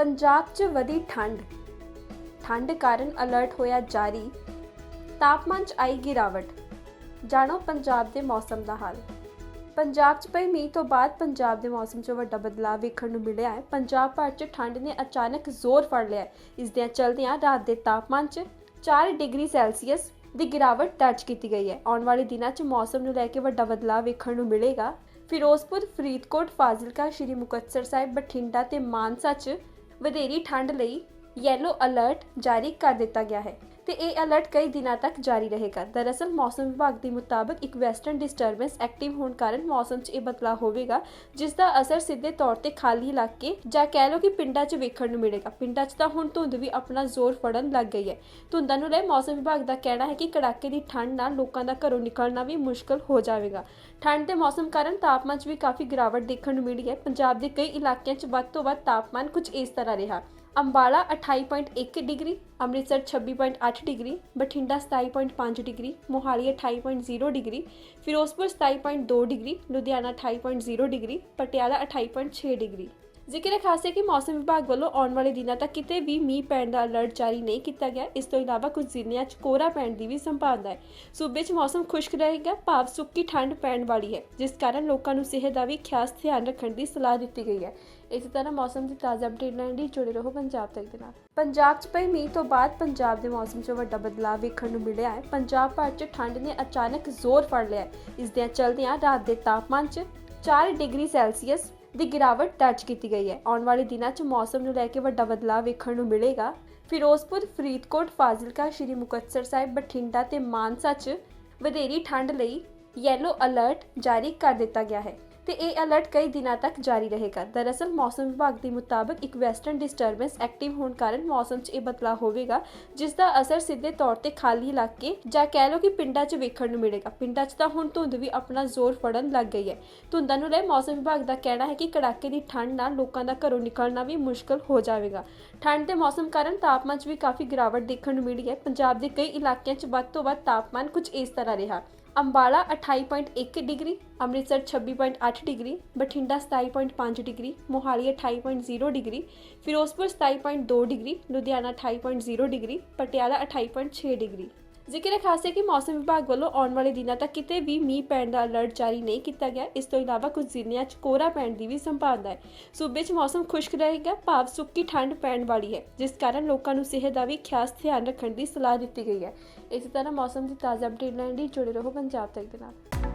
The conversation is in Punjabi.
ਪੰਜਾਬ 'ਚ ਵਧੀ ਠੰਡ। ਠੰਡ ਕਾਰਨ ਅਲਰਟ ਹੋਇਆ ਜਾਰੀ। ਤਾਪਮਾਨ 'ਚ ਆਈ ਗਿਰਾਵਟ। ਜਾਣੋ ਪੰਜਾਬ ਦੇ ਮੌਸਮ ਦਾ ਹਾਲ। ਪੰਜਾਬ 'ਚ ਪਈ ਮੀਂਹ ਤੋਂ ਬਾਅਦ ਪੰਜਾਬ ਦੇ ਮੌਸਮ 'ਚ ਵੱਡਾ ਬਦਲਾਅ ਵੇਖਣ ਨੂੰ ਮਿਲਿਆ ਹੈ। ਪੰਜਾਬ ਭਰ 'ਚ ਠੰਡ ਨੇ ਅਚਾਨਕ ਜ਼ੋਰ ਫੜ ਲਿਆ ਹੈ। ਇਸ ਦੇ ਚਲਦਿਆਂ ਰਾਤ ਦੇ ਤਾਪਮਾਨ 'ਚ 4 ਡਿਗਰੀ ਸੈਲਸੀਅਸ ਦੀ ਗਿਰਾਵਟ ਦਰਜ ਕੀਤੀ ਗਈ ਹੈ। ਆਉਣ ਵਾਲੇ ਦਿਨਾਂ 'ਚ ਮੌਸਮ ਨੂੰ ਲੈ ਕੇ ਵੱਡਾ ਬਦਲਾਅ ਵੇਖਣ ਨੂੰ ਮਿਲੇਗਾ। ਫਿਰੋਜ਼ਪੁਰ, ਫਰੀਦਕੋਟ, ਫਾਜ਼ਿਲਕਾ, ਸ਼੍ਰੀ ਮੁਕਤਸਰ ਸਾਹਿਬ, ਬਠਿੰਡਾ ਤੇ ਮਾਨਸਾ 'ਚ ਵਧੇਰੀ ਠੰਡ ਲਈ ਯੈਲੋ ਅਲਰਟ ਜਾਰੀ ਕਰ ਦਿੱਤਾ ਗਿਆ ਹੈ। ਤੇ ਇਹ ਅਲਰਟ ਕਈ ਦਿਨਾਂ ਤੱਕ ਜਾਰੀ ਰਹੇਗਾ। ਦਰਅਸਲ, ਮੌਸਮ ਵਿਭਾਗ ਦੇ ਮੁਤਾਬਕ ਇੱਕ ਵੈਸਟਰਨ ਡਿਸਟਰਬੈਂਸ ਐਕਟਿਵ ਹੋਣ ਕਾਰਨ ਮੌਸਮ 'ਚ ਇਹ ਬਦਲਾਅ ਹੋਵੇਗਾ, ਜਿਸ ਦਾ ਅਸਰ ਸਿੱਧੇ ਤੌਰ ਤੇ ਖਾਲੀ ਇਲਾਕੇ ਜਾਂ ਕਹਿ ਲਓ ਕਿ ਪਿੰਡਾਂ 'ਚ ਵੇਖਣ ਨੂੰ ਮਿਲੇਗਾ। ਪਿੰਡਾਂ 'ਚ ਤਾਂ ਹੁਣ ਧੁੰਦ ਵੀ ਆਪਣਾ ਜ਼ੋਰ ਫੜਨ ਲੱਗ ਗਈ ਹੈ। ਧੁੰਦਾਂ ਨੂੰ ਲੈ ਮੌਸਮ ਵਿਭਾਗ ਦਾ ਕਹਿਣਾ ਹੈ ਕਿ ਕੜਾਕੇ ਦੀ ਠੰਡ ਨਾਲ ਲੋਕਾਂ ਦਾ ਘਰੋਂ ਨਿਕਲਣਾ ਵੀ ਮੁਸ਼ਕਲ ਹੋ ਜਾਵੇਗਾ। ਠੰਡ ਦੇ ਮੌਸਮ ਕਾਰਨ ਤਾਪਮਾਨ 'ਚ ਵੀ ਕਾਫੀ ਗਿਰਾਵਟ ਦੇਖਣ ਨੂੰ ਮਿਲੀ ਹੈ। ਪੰਜਾਬ ਦੇ ਕਈ ਇਲਾਕਿਆਂ 'ਚ ਵੱਧ ਤੋਂ ਵੱਧ ਤਾਪਮਾਨ ਕੁਝ ਇਸ ਤਰ੍ਹਾਂ ਰਿਹਾ। Ambala 28.1 degree, Amritsar 26.8 degree, Bathinda 27.5 degree, Mohali 28.0 degree, Firozpur 27.2 degree, Ludhiana 28.0 degree, Patiala 28.6 degree. ਜ਼ਿਕਰ ਹੈ ਖਾਸ ਹੈ ਕਿ ਮੌਸਮ ਵਿਭਾਗ ਵੱਲੋਂ ਆਉਣ ਵਾਲੇ ਦਿਨਾਂ ਤੱਕ ਕਿਤੇ ਵੀ ਮੀਂਹ ਪੈਣ ਦਾ ਅਲਰਟ ਜਾਰੀ ਨਹੀਂ ਕੀਤਾ ਗਿਆ। ਇਸ ਤੋਂ ਇਲਾਵਾ ਕੁਝ ਜ਼ਿਲ੍ਹਿਆਂ 'ਚ ਕੋਹਰਾ ਪੈਣ ਦੀ ਵੀ ਸੰਭਾਵਨਾ ਹੈ। ਸੂਬੇ 'ਚ ਮੌਸਮ ਖੁਸ਼ਕ ਰਹੇਗਾ, ਭਾਵ ਸੁੱਕੀ ਠੰਡ ਪੈਣ ਵਾਲੀ ਹੈ, ਜਿਸ ਕਾਰਨ ਲੋਕਾਂ ਨੂੰ ਸਿਹਤ ਦਾ ਵੀ ਖਾਸ ਧਿਆਨ ਰੱਖਣ ਦੀ ਸਲਾਹ ਦਿੱਤੀ ਗਈ ਹੈ। ਇਸੇ ਤਰ੍ਹਾਂ ਮੌਸਮ ਦੀ ਤਾਜ਼ਾ ਅਪਡੇਟ ਲੈਣ ਲਈ ਜੁੜੇ ਰਹੋ ਪੰਜਾਬ ਤੱਕ ਦੇ ਨਾਲ। ਪੰਜਾਬ 'ਚ ਪਈ ਮੀਂਹ ਤੋਂ ਬਾਅਦ ਪੰਜਾਬ ਦੇ ਮੌਸਮ 'ਚ ਵੱਡਾ ਬਦਲਾਅ ਵੇਖਣ ਨੂੰ ਮਿਲਿਆ ਹੈ। ਪੰਜਾਬ ਭਰ 'ਚ ਠੰਡ ਨੇ ਅਚਾਨਕ ਜ਼ੋਰ ਫੜ ਲਿਆ ਹੈ। ਇਸ ਦੇ ਚਲਦਿਆਂ ਰਾਤ ਦੇ ਤਾਪਮਾਨ 'ਚ 4 ਡਿਗਰੀ ਸੈਲਸੀਅਸ ਦੀ ਗਿਰਾਵਟ ਦਰਜ ਕੀਤੀ ਗਈ ਹੈ। ਆਉਣ ਵਾਲੇ ਦਿਨਾਂ 'ਚ ਮੌਸਮ ਨੂੰ ਲੈ ਕੇ ਵੱਡਾ ਬਦਲਾਅ ਵੇਖਣ ਨੂੰ ਮਿਲੇਗਾ। ਫਿਰੋਜ਼ਪੁਰ, ਫਰੀਦਕੋਟ, ਫਾਜ਼ਿਲਕਾ, ਸ਼੍ਰੀ ਮੁਕਤਸਰ ਸਾਹਿਬ, ਬਠਿੰਡਾ ਤੇ ਮਾਨਸਾ 'ਚ ਵਧੇਰੀ ਠੰਡ ਲਈ ਯੈਲੋ ਅਲਰਟ ਜਾਰੀ ਕਰ ਦਿੱਤਾ ਗਿਆ ਹੈ। ਤੇ ਇਹ ਅਲਰਟ ਕਈ ਦਿਨਾਂ ਤੱਕ ਜਾਰੀ ਰਹੇਗਾ। ਦਰਅਸਲ, ਮੌਸਮ ਵਿਭਾਗ ਦੇ ਮੁਤਾਬਕ ਇੱਕ ਵੈਸਟਰਨ ਡਿਸਟਰਬੈਂਸ ਐਕਟਿਵ ਹੋਣ ਕਾਰਨ ਮੌਸਮ 'ਚ ਇਹ ਬਦਲਾਅ ਹੋਵੇਗਾ, ਜਿਸ ਦਾ ਅਸਰ ਸਿੱਧੇ ਤੌਰ ਤੇ ਖਾਲੀ ਇਲਾਕੇ ਜਾਂ ਕਹਿ ਲਓ ਕਿ ਪਿੰਡਾਂ 'ਚ ਵੇਖਣ ਨੂੰ ਮਿਲੇਗਾ। ਪਿੰਡਾਂ 'ਚ ਤਾਂ ਹੁਣ ਧੁੰਦ ਵੀ ਆਪਣਾ ਜ਼ੋਰ ਫੜਨ ਲੱਗ ਗਈ ਹੈ। ਧੁੰਦਾਂ ਨੂੰ ਲੈ ਮੌਸਮ ਵਿਭਾਗ ਦਾ ਕਹਿਣਾ ਹੈ ਕਿ ਕੜਾਕੇ ਦੀ ਠੰਡ ਨਾਲ ਲੋਕਾਂ ਦਾ ਘਰੋਂ ਨਿਕਲਣਾ ਵੀ ਮੁਸ਼ਕਲ ਹੋ ਜਾਵੇਗਾ। ਠੰਡ ਦੇ ਮੌਸਮ ਕਾਰਨ ਤਾਪਮਾਨ 'ਚ ਵੀ ਕਾਫੀ ਗਿਰਾਵਟ ਦੇਖਣ ਨੂੰ ਮਿਲੀ ਹੈ। ਪੰਜਾਬ ਦੇ ਕਈ ਇਲਾਕਿਆਂ 'ਚ ਵੱਧ ਤੋਂ ਵੱਧ ਤਾਪਮਾਨ ਕੁਝ ਇਸ ਤਰ੍ਹਾਂ ਰਿਹਾ। Ambala 28.1 degree, Amritsar 26.8 degree, Bathinda 27.5 degree, Mohali 28.0 degree, Firozpur 27.2 degree, Ludhiana 28.0 degree, Patiala 28.6 degree. ਜ਼ਿਕਰ ਹੈ ਖਾਸ ਹੈ ਕਿ ਮੌਸਮ ਵਿਭਾਗ ਵੱਲੋਂ ਆਉਣ ਵਾਲੇ ਦਿਨਾਂ ਤੱਕ ਕਿਤੇ ਵੀ ਮੀਂਹ ਪੈਣ ਦਾ ਅਲਰਟ ਜਾਰੀ ਨਹੀਂ ਕੀਤਾ ਗਿਆ। ਇਸ ਤੋਂ ਇਲਾਵਾ ਕੁਝ ਜ਼ਿਲ੍ਹਿਆਂ 'ਚ ਕੋਹਰਾ ਪੈਣ ਦੀ ਵੀ ਸੰਭਾਵਨਾ ਹੈ। ਸੂਬੇ 'ਚ ਮੌਸਮ ਖੁਸ਼ਕ ਰਹੇਗਾ, ਭਾਵ ਸੁੱਕੀ ਠੰਡ ਪੈਣ ਵਾਲੀ ਹੈ, ਜਿਸ ਕਾਰਨ ਲੋਕਾਂ ਨੂੰ ਸਿਹਤ ਦਾ ਵੀ ਖਾਸ ਧਿਆਨ ਰੱਖਣ ਦੀ ਸਲਾਹ ਦਿੱਤੀ ਗਈ ਹੈ। ਇਸੇ ਤਰ੍ਹਾਂ ਮੌਸਮ ਦੀ ਤਾਜ਼ਾ ਅਪਡੇਟ ਲੈਣ ਲਈ ਜੁੜੇ ਰਹੋ ਪੰਜਾਬ ਤੱਕ ਦੇ ਨਾਲ।